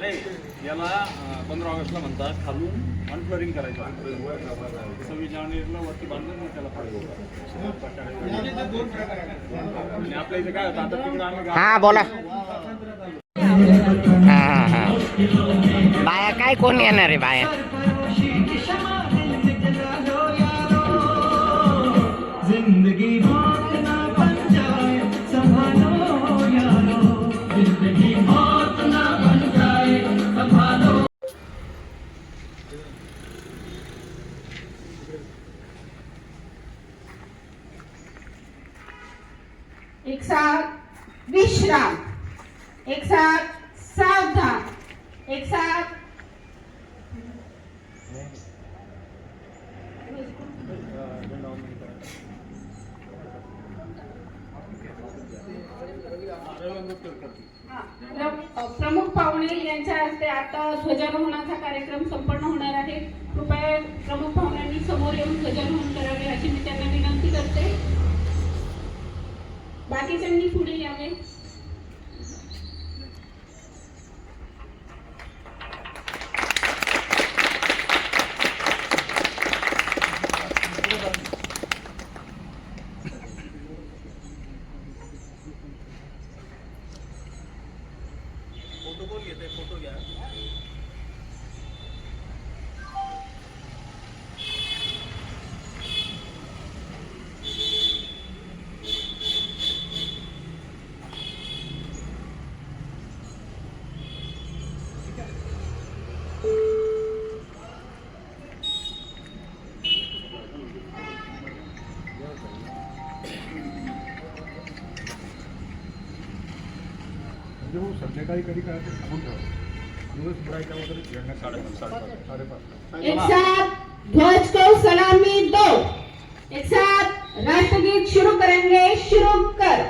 नाही याला पंधरा ऑगस्टला म्हणतात खालून अनफ्लोरिंग करायचं सव्वीस जानेवारीला वरती बांधून मग त्याला पाडू आणि आपल्या इथे काय होतं आता तिकडे आम्ही हा बोला. हा हा हा. बाया काय कोण येणार आहे बाया? एक साथ. हा. प्रमुख पाहुणे यांच्या हस्ते आता ध्वजारोहणाचा कार्यक्रम संपन्न होणार आहे. कृपया प्रमुख पाहुण्यांनी समोर येऊन ध्वजारोहण करावे अशी मी त्यांना विनंती करते. बाकीच्यांनी पुढे यावे. संध्याकाळी कधी काय ते सांगून ठेवा. दिवस वगैरे साडेपाच साडेपाच एक साथ ध्वज को सलामी दो. एक साथ राष्ट्रगीत शुरू करेंगे शुरू कर.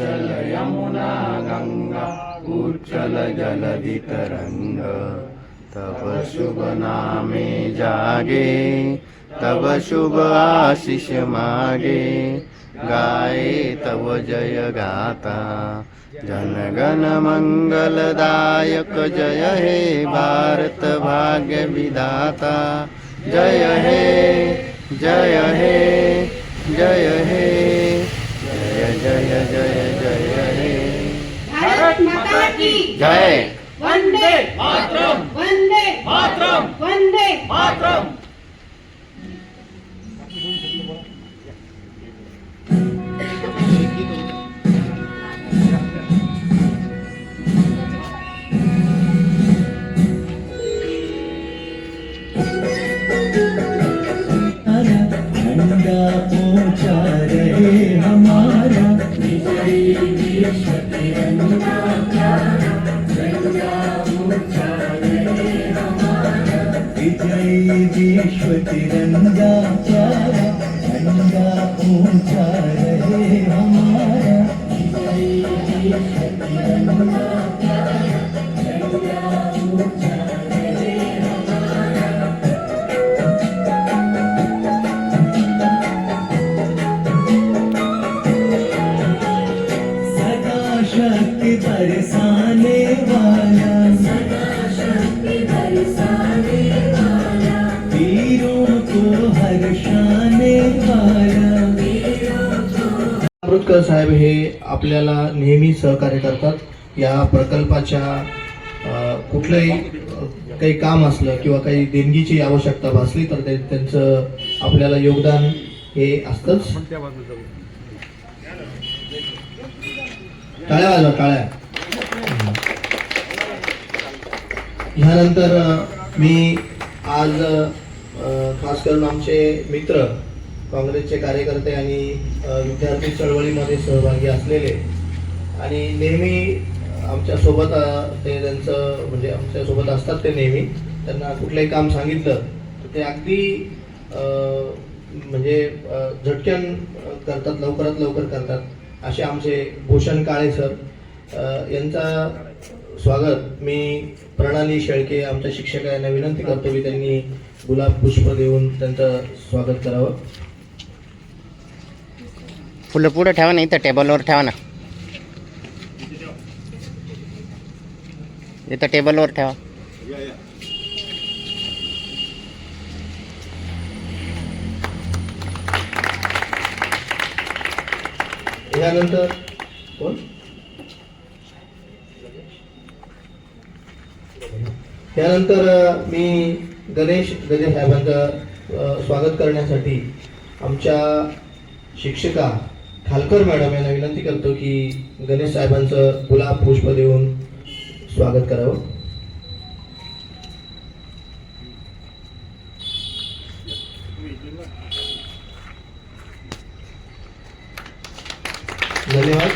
चल यमुना गङ्गा उच्चल जलधि तरङ्ग तब शुभ नामे जागे तब शुभ आशिष मागे। गाये तव जय गाता जनगण मंगलदायक जय हे भारत भाग्य विधाता। जय हे जय हे जय हे जय जय जय। की जय. वंदे वंदे वंदे झंडा साहेब हे आपल्याला नेहमी सहकार्य करतात. या प्रकल्पाच्या कुठलंही काही काम असलं किंवा काही देणगीची आवश्यकता भासली तर ते त्यांचं आपल्याला योगदान हे असतंच. टाळ्या वाजवा टाळ्या. ह्यानंतर मी आज खास करून आमचे मित्र काँग्रेसचे कार्यकर्ते आणि विद्यार्थी चळवळीमध्ये सहभागी असलेले. आणि नेहमी आमच्यासोबत ते त्यांचं म्हणजे आमच्यासोबत असतात ते नेहमी. त्यांना कुठलंही काम सांगितलं तर ते अगदी म्हणजे झटक्यान करतात लवकरात लवकर करतात असे आमचे भूषण काळे सर. यांचा स्वागत मी प्रणाली शेळके आमच्या शिक्षकांना विनंती करतो की त्यांनी गुलाब पुष्प देऊन त्यांचं स्वागत करावं. फुलं पुढं ठेवा ना इथं टेबलवर ठेवा ना. इथं टेबलवर ठेवा. त्यानंतर यानंतर कोण? त्यानंतर मी गणेश गजे साहेबांचं स्वागत करण्यासाठी आमच्या शिक्षिका खालकर मॅडम यांना विनंती करतो की गणेश साहेबांचं गुलाब पुष्प देऊन स्वागत करावं. धन्यवाद.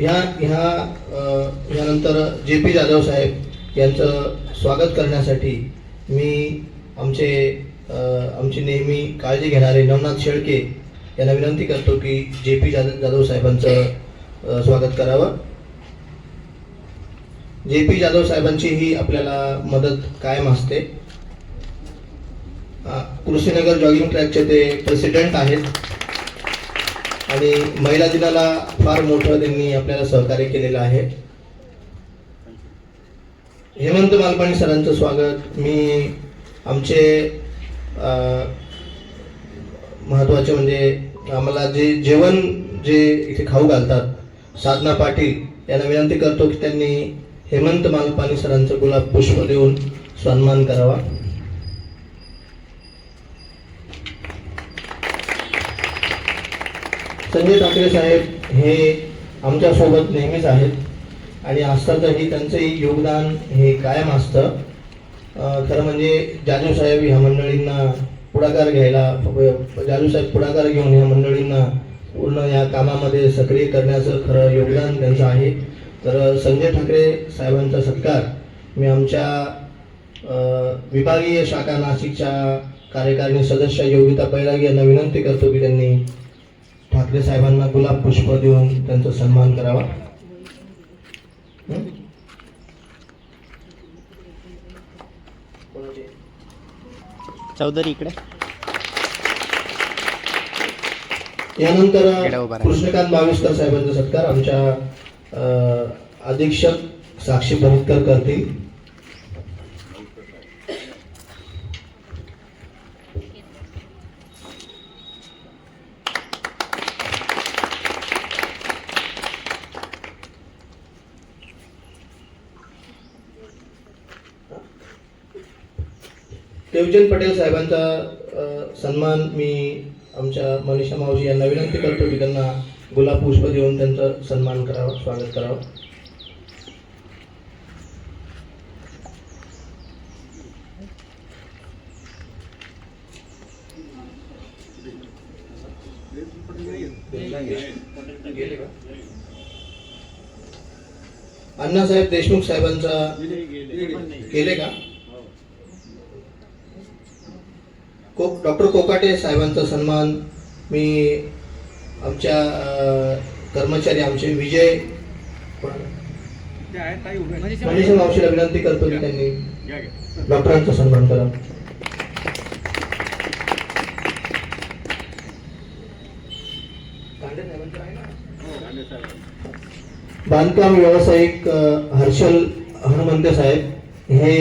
या ह्या यानंतर जे पी जाधव साहेब यांचं स्वागत करण्यासाठी मी आमचे आमची नेहमी काळजी घेणारे नवनाथ शेळके यांना विनंती करतो की जे पी जाधव जाधव साहेबांचं स्वागत करावं. जे पी जाधव साहेबांची ही आपल्याला मदत कायम असते. कृषीनगर जॉगिंग ट्रॅकचे ते प्रेसिडेंट आहेत. आणि महिला दिनाला फार मोठं त्यांनी आपल्याला सहकार्य केलेलं आहे. हेमंत मालपाणी सरांचं स्वागत. मी आमचे महत्त्वाचे म्हणजे आम्हाला जे जेवण जे इथे खाऊ घालतात साधना पाटील यांना विनंती करतो की त्यांनी हेमंत मालपाणी सरांचं गुलाब पुष्प देऊन सन्मान करावा. संजय ठाकरे साहेब हे आमच्यासोबत नेहमीच आहेत आणि असतातही त्यांचंही योगदान हे कायम असतं. खरं म्हणजे जाधव साहेब ह्या मंडळींना पुढाकार घ्यायला जालू साहेब पुढाकार घेऊन या मंडळींना पूर्ण या कामामध्ये सक्रिय करण्याचं खरं योगदान त्यांचं आहे. तर संजय ठाकरे साहेबांचा सत्कार. मी आमच्या विभागीय शाखा नाशिकच्या कार्यकारिणी सदस्य योगिता बैरागी यांना विनंती करतो की त्यांनी ठाकरे साहेबांना गुलाब पुष्प देऊन त्यांचा सन्मान करावा. चौधरी इकडे यानंतर. कृष्णकांत बाविस्कर साहेबांचा सत्कार आमच्या अं, अधीक्षक साक्षी भरतकर करतील देवचंद पटेल साहेबांचा सन्मान मी आमच्या मनीषा मावशी यांना विनंती करतो की त्यांना गुलाब पुष्प देऊन त्यांचा सन्मान करावा स्वागत करावं. अण्णासाहेब देशमुख साहेबांचा गेले का? को डॉक्टर कोकाटे साहेबांचा सन्मान मी आमच्या कर्मचारी आमचे विजय मनीषा मावशीला विनंती करतो की त्यांनी डॉक्टरांचा सन्मान करा. बांधकाम व्यावसायिक हर्षल हनुमंत साहेब हे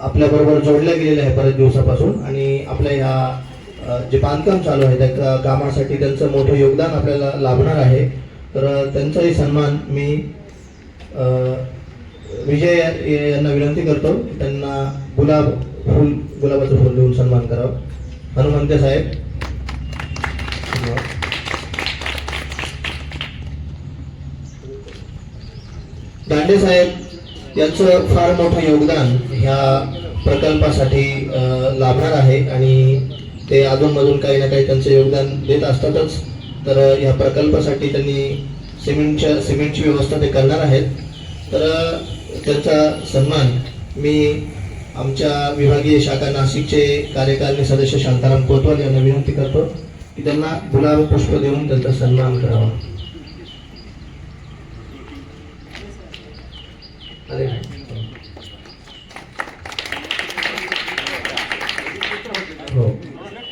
आपल्याबरोबर जोडल्या गेलेल्या आहे बऱ्याच दिवसापासून आणि आपल्या ह्या जे बांधकाम चालू आहे त्या कामासाठी त्यांचं मोठं योगदान आपल्याला लाभणार आहे. तर त्यांचाही सन्मान मी विजय यांना विनंती करतो त्यांना गुलाब फुल गुलाबाचं फुल देऊन सन्मान करावं. हनुमंते साहेब. दांडे साहेब. यांचं फार मोठं योगदान ह्या प्रकल्पासाठी लाभणार आहे आणि ते अधूनमधून काही ना काही त्यांचं योगदान देत असतातच. तर ह्या प्रकल्पासाठी त्यांनी सिमेंटच्या सिमेंटची व्यवस्था ते करणार आहेत. तर त्यांचा सन्मान मी आमच्या विभागीय शाखा नाशिकचे कार्यकारिणी सदस्य शांताराम कोतवाल यांना विनंती करतो की त्यांना गुलाब पुष्प देऊन त्यांचा सन्मान करावा.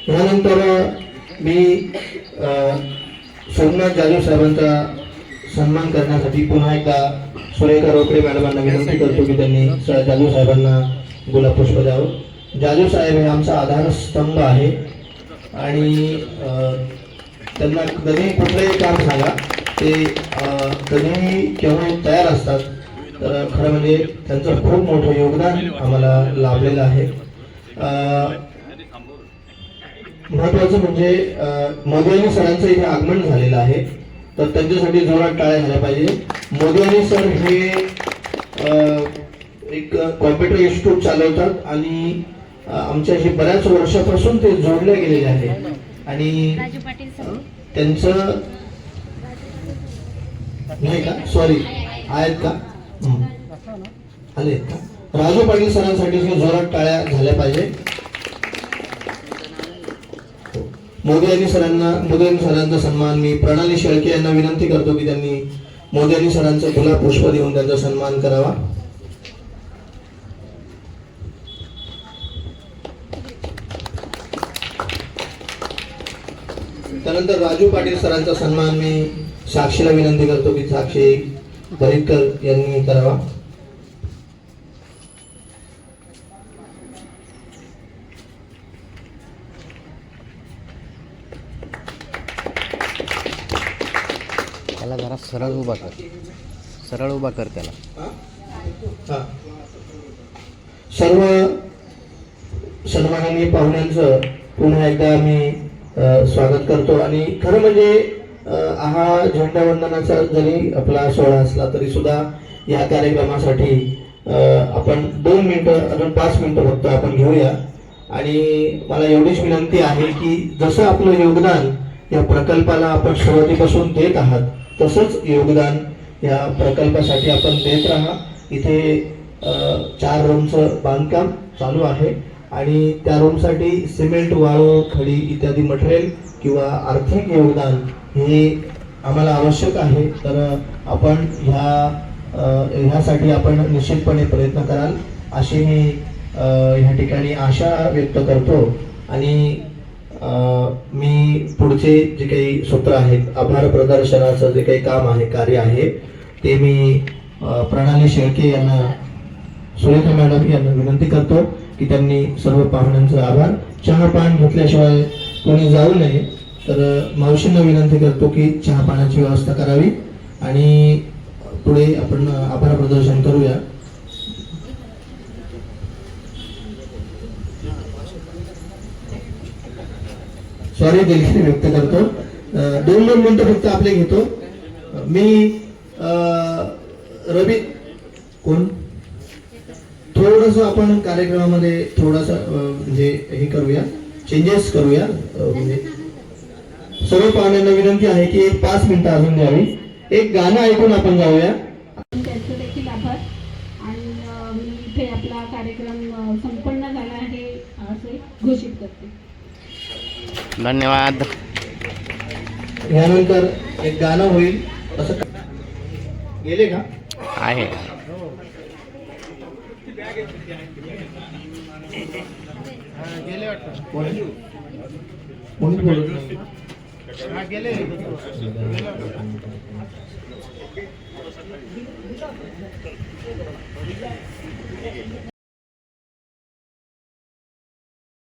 त्यानंतर मी सोमनाथ जाधव साहेबांचा सन्मान करण्यासाठी पुन्हा एकदा सुरेखा रोकडे मॅडमांना विनंती करतो की त्यांनी जाधव साहेबांना गुलाबपुष्प द्यावं. जाधव साहेब हे आमचा आधारस्तंभ आहे आणि त्यांना कधी कुठलंही काम सांगा ते कधीही केव्हा तयार असतात तर खरं म्हणजे त्यांचं खूप मोठं योगदान आम्हाला लाभलेलं आहे. महत्वाचं म्हणजे अं, मोदियानी सरांचं इथे आगमन झालेलं आहे. तर त्यांच्यासाठी जोरात टाळ्या झाल्या पाहिजे. मोदियानी सर हे एक कॉम्प्युटर इन्स्टिट्यूट चालवतात आणि आमच्याशी बऱ्याच वर्षापासून ते जोडले गेलेले आहे. आणि त्यांचं नाही का? सॉरी आहेत का. आले का? राजू पाटील सरांसाठी जोरात टाळ्या झाल्या पाहिजे. मोदी यांनी सरांना मोदी यांनी सरांचा सन्मान मी प्रणाली शेळके यांना विनंती करतो की त्यांनी मोदी यांनी सरांचं गुलाब पुष्प देऊन त्यांचा सन्मान करावा. त्यानंतर राजू पाटील सरांचा सन्मान मी साक्षीला विनंती करतो की साक्षी दरेकर यांनी करावा. त्याला जरा सरळ उभा कर. सरळ उभा कर त्याला. सर्व सन्माननीय पाहुण्यांचं पुन्हा एकदा मी स्वागत करतो. आणि खरं म्हणजे हा झेंडावंदनाचा जरी आपला सोहळा असला तरी सुद्धा या कार्यक्रमासाठी आपण दोन मिनटं अजून पाच मिनटं फक्त आपण घेऊया. आणि मला एवढीच विनंती आहे की जसं आपलं योगदान या प्रकल्पाला आपण सुरुवातीपासून देत आहात तसंच योगदान या प्रकल्पासाठी आपण देत राहा. इथे चार रूमचं बांधकाम चालू आहे आणि त्या रूमसाठी सिमेंट वाळू खडी इत्यादी मटेरियल किंवा आर्थिक योगदान हे आम्हाला आवश्यक आहे. तर आपण ह्या ह्यासाठी आपण निश्चितपणे प्रयत्न कराल अशी मी ह्या ठिकाणी आशा व्यक्त करतो. आणि मी पुढचे जे काही सूत्र आहेत आभार प्रदर्शनाचं जे काही काम आहे कार्य आहे ते मी प्रणाली शेळके यांना सुरेखा मॅडम यांना विनंती करतो की त्यांनी सर्व पाहुण्यांचा आभार. चहा पान घेतल्याशिवाय कोणी जाऊ नये तर मावशींना विनंती करतो की चहा पाण्याची व्यवस्था करावी. आणि पुढे आपण आभार प्रदर्शन करूया. सॉरी दिलगिरी व्यक्त करतो. दोन दोन मिनटं फक्त आपले घेतो. मी रवी कोण? थोडस आपण कार्यक्रमामध्ये थोडासा म्हणजे हे करूया. चेंजेस करूया. म्हणजे सर्व पाहुण्यांना विनंती आहे की एक पाच मिनिटं अजून द्यावी. एक गाणं ऐकून आपण जाऊया त्यांचे देखील आभार आणि अ, मी इथे आपला कार्यक्रम अ, संपन्न झाला आहे असे घोषित करते धन्यवाद. यानंतर एक गाणं होईल. असं गेले का? आहे.